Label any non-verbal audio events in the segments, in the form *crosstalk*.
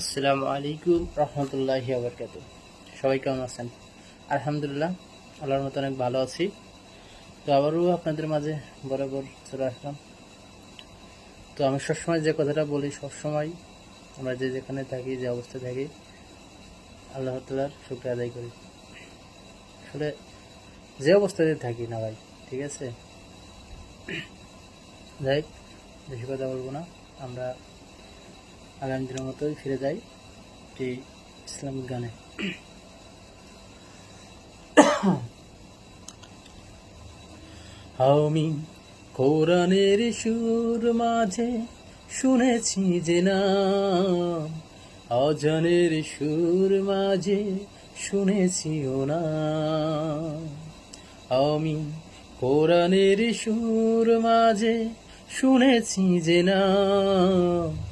আসসালামু আলাইকুম রহমতুল্লাহি আবরকাত। সবাই কেমন আছেন? আলহামদুলিল্লাহ, আল্লাহর মতো অনেক ভালো আছি। তো আবারও আপনাদের মাঝে বরাবর চলে আসলাম। তো আমি সবসময় যে কথাটা বলি, সবসময় আমরা যে যেখানে থাকি, যে অবস্থায় থাকি, আল্লাহ তালার শুক্র আদায় করি। আসলে যে অবস্থাতে থাকি না ভাই, ঠিক আছে? যাই বেশি কথা বলব না। আমরা আগামী দিনের মতোই ফিরে যাই এই ইসলামিক গানে। আমি কোরআনের সুর মাঝে শুনেছি যে নাম, অজনের সুর মাঝে শুনেছি ও নাম। আমি কোরআনের সুর মাঝে শুনেছি যে নাম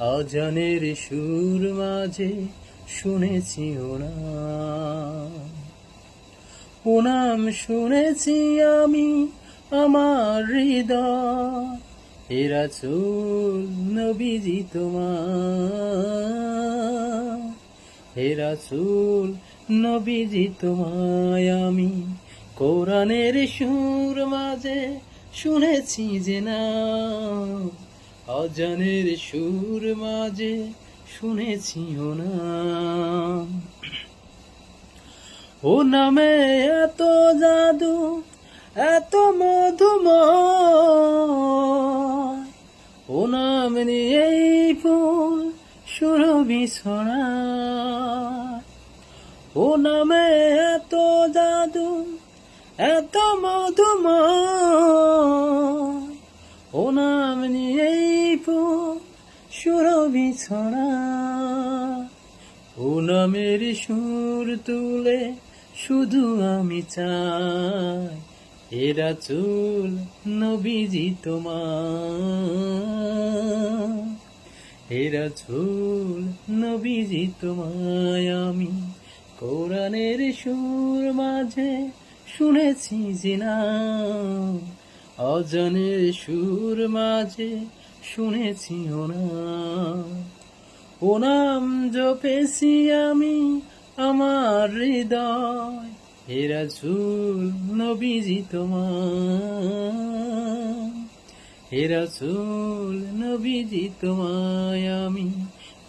অজনের সুর মাঝে শুনেছি ও নাম ও নাম শুনেছি আমি আমার হৃদয়। এরা চুল নবীজি তোমার হেরা চুল নবীজি তোমায় আমি কোরআনের সুর মাঝে শুনেছি যে না। অজানের সুর মাঝে শুনেছি ও না। ও নামে এত জাদু, এত মধুম ও নাম নিয়েই ফুল সুরভি ছড়া ও নামে এত জাদু, এত মধুময়। ছড়া ও সুর তুলে শুধু আমি চাই। এরা চুল নবীজি তোমার। এরা চুল নবীজি তোমায় আমি কোরআনের সুর মাঝে শুনেছি যে না অজনের সুর মাঝে শুনেছি ও না ও নাম জপেছি আমি আমার হৃদয়। হেরা ঝুল নবীজি তোমার এরা চুল নবীজি তোমায় আমি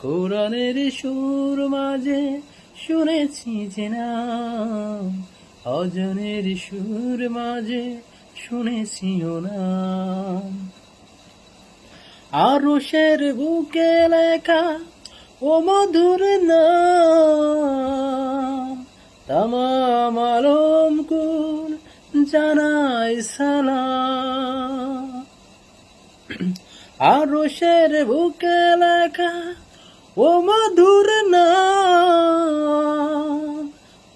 কোরআনের সুর মাঝে শুনেছি যে না। অজনের সুর মাঝে শুনেছি ও না। আরশের বুকে লেখা ও মধুর নাম, তামাম কুল জানাই সালাম। *clears throat* আরশের বুকে লেখা, ও মধুর নাম,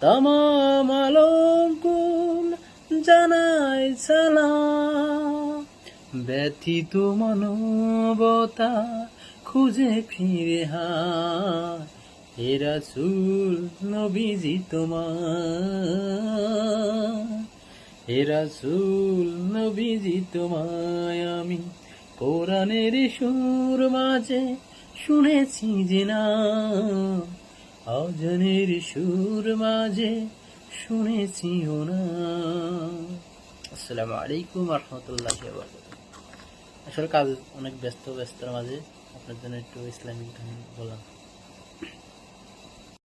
তামাম কুল জানাই সালাম। ব্যথিত মানবতা খুঁজে ফিরে এরা চুল নবীজি তোমার এরা চুল নবীজি তোমায় আমি কোরআনের সুর মাঝে শুনেছি যে না। অজনের সুর মাঝে শুনেছি ও না। আসসালামু আলাইকুম রহমতুল্লাহ আসলে কাজ অনেক ব্যস্ত, ব্যস্তর মাঝে। আপনার জন্য একটু ইসলামিক গান বললাম